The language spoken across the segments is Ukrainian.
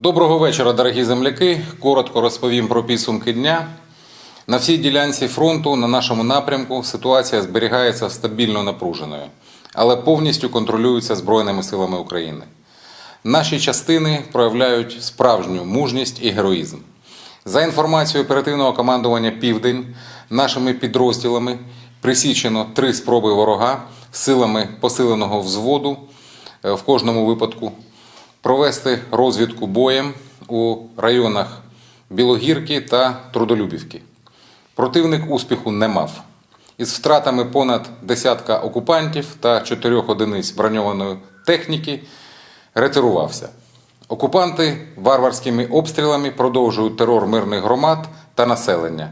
Доброго вечора, дорогі земляки. Коротко розповім про підсумки дня. На всій ділянці фронту на нашому напрямку ситуація зберігається стабільно напруженою, але повністю контролюється Збройними силами України. Наші частини проявляють справжню мужність і героїзм. За інформацією оперативного командування Південь, нашими підрозділами присічено три спроби ворога силами посиленого взводу е, в кожному випадку провести розвідку боєм у районах Білогірки та Трудолюбівки. Противник успіху не мав. Із втратами понад десятка окупантів та чотирьох одиниць броньованої техніки ретирувався. Окупанти варварськими обстрілами продовжують терор мирних громад та населення.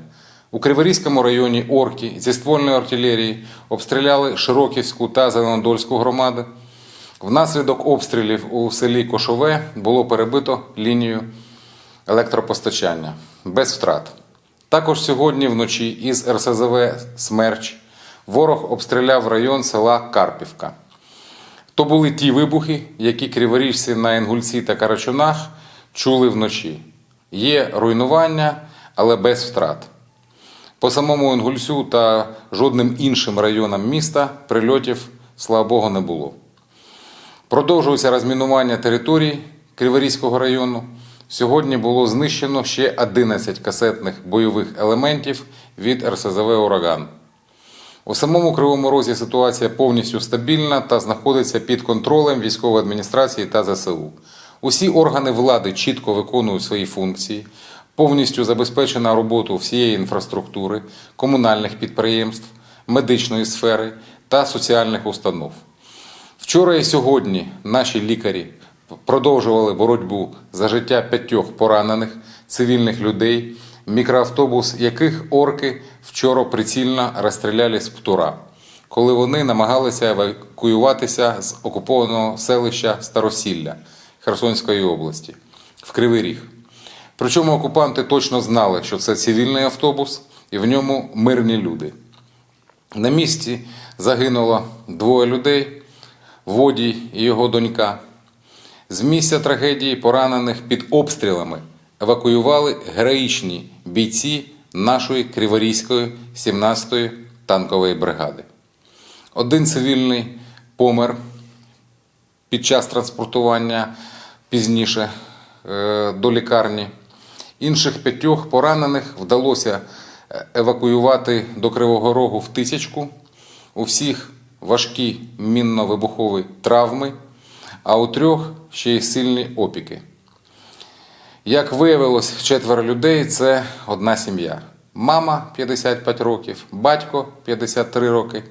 У Криворізькому районі орки зі ствольної артилерії обстріляли Широківську та Зеленодольську громади. Внаслідок обстрілів у селі Кошове було перебито лінію електропостачання без втрат. Також сьогодні вночі із РСЗВ Смерч ворог обстріляв район села Карпівка. То були ті вибухи, які криворіжці на Інгульці та Карачунах чули вночі. Є руйнування, але без втрат. По самому Інгульцю та жодним іншим районам міста прильотів, слава Богу, не було. Продовжується розмінування територій Криворізького району. Сьогодні було знищено ще 11 касетних бойових елементів від РСЗВ Ураган. У самому Кривому Розі ситуація повністю стабільна та знаходиться під контролем військової адміністрації та ЗСУ. Усі органи влади чітко виконують свої функції, повністю забезпечена роботу всієї інфраструктури, комунальних підприємств, медичної сфери та соціальних установ. Вчора і сьогодні наші лікарі продовжували боротьбу за життя п'ятьох поранених цивільних людей, мікроавтобус яких орки вчора прицільно розстріляли з птура, коли вони намагалися евакуюватися з окупованого селища Старосілля Херсонської області в Кривий Ріг. Причому окупанти точно знали, що це цивільний автобус і в ньому мирні люди. На місці загинуло двоє людей, водій і його донька. З місця трагедії поранених під обстрілами евакуювали героїчні бійці нашої Криворізької 17-ї танкової бригади. Один цивільний помер під час транспортування пізніше е, до лікарні. Інших п'ятьох поранених вдалося е, евакуювати до Кривого Рогу в тисячку. У всіх важкі мінно-вибухові травми, а у трьох ще й сильні опіки. Як виявилось, четверо людей це одна сім'я. Мама 55 років, батько 53 роки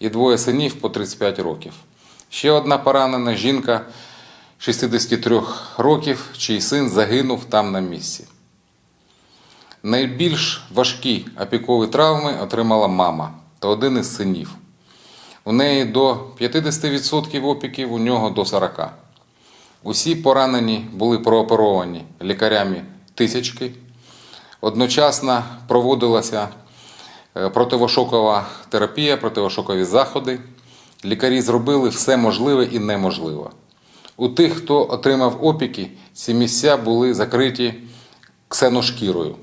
і двоє синів по 35 років. Ще одна поранена жінка 63 років, чий син загинув там на місці. Найбільш важкі опікові травми отримала мама та один із синів. У неї до 50% опіків, у нього до 40%. Усі поранені були прооперовані лікарями тисячки. Одночасно проводилася е, противошокова терапія, противошокові заходи. Лікарі зробили все можливе і неможливе. У тих, хто отримав опіки, ці місця були закриті ксеношкірою.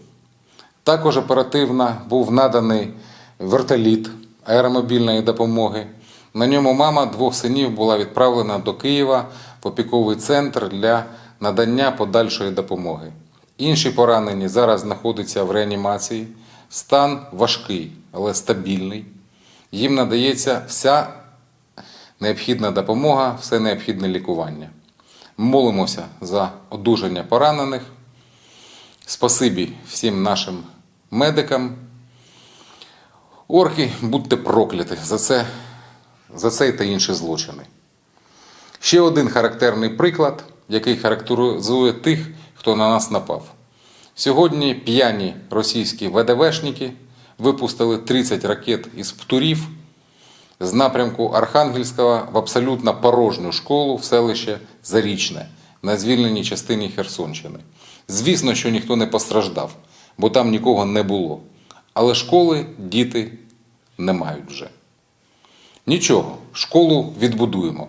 Також оперативно був наданий вертоліт аеромобільної допомоги. На ньому мама двох синів була відправлена до Києва в опіковий центр для надання подальшої допомоги. Інші поранені зараз знаходяться в реанімації. Стан важкий, але стабільний. Їм надається вся необхідна допомога, все необхідне лікування. Молимося за одужання поранених. Спасибі всім нашим медикам. Орки, будьте прокляті за це, за цей та інші злочини. Ще один характерний приклад, який характеризує тих, хто на нас напав. Сьогодні п'яні російські ВДВшники випустили 30 ракет із птурів з напрямку Архангельського в абсолютно порожню школу в селище Зарічне на звільненій частині Херсонщини. Звісно, що ніхто не постраждав, бо там нікого не було. Але школи діти не мають вже. Нічого, школу відбудуємо.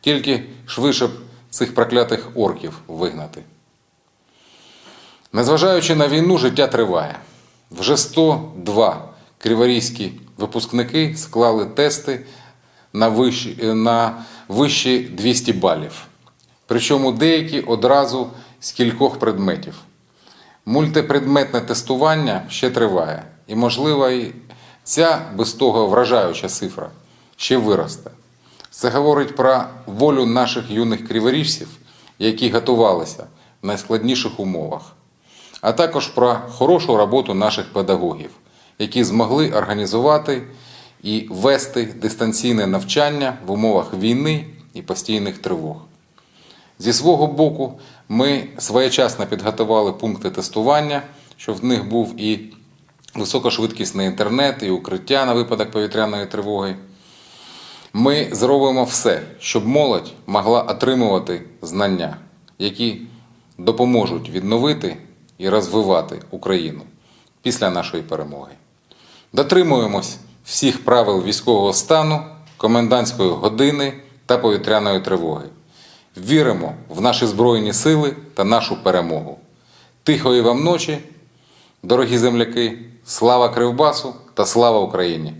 Тільки швидше б цих проклятих орків вигнати. Незважаючи на війну, життя триває. Вже 102 криворізькі випускники склали тести на вищі, е, на вищі 200 балів. Причому деякі одразу з кількох предметів. Мультипредметне тестування ще триває, і, можливо, і ця без того вражаюча цифра ще виросте. Це говорить про волю наших юних криворіжців, які готувалися в найскладніших умовах, а також про хорошу роботу наших педагогів, які змогли організувати і вести дистанційне навчання в умовах війни і постійних тривог. Зі свого боку, ми своєчасно підготували пункти тестування, щоб в них був і високошвидкісний інтернет, і укриття на випадок повітряної тривоги. Ми зробимо все, щоб молодь могла отримувати знання, які допоможуть відновити і розвивати Україну після нашої перемоги. Дотримуємось всіх правил військового стану, комендантської години та повітряної тривоги. Віримо в наші Збройні сили та нашу перемогу. Тихої вам ночі, дорогі земляки, слава Кривбасу та слава Україні!